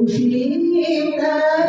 কৌশিলে তার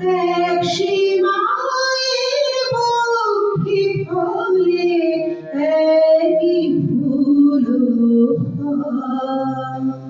এক সীমায়ের পক্ষে ফলে একই ভুল হয়।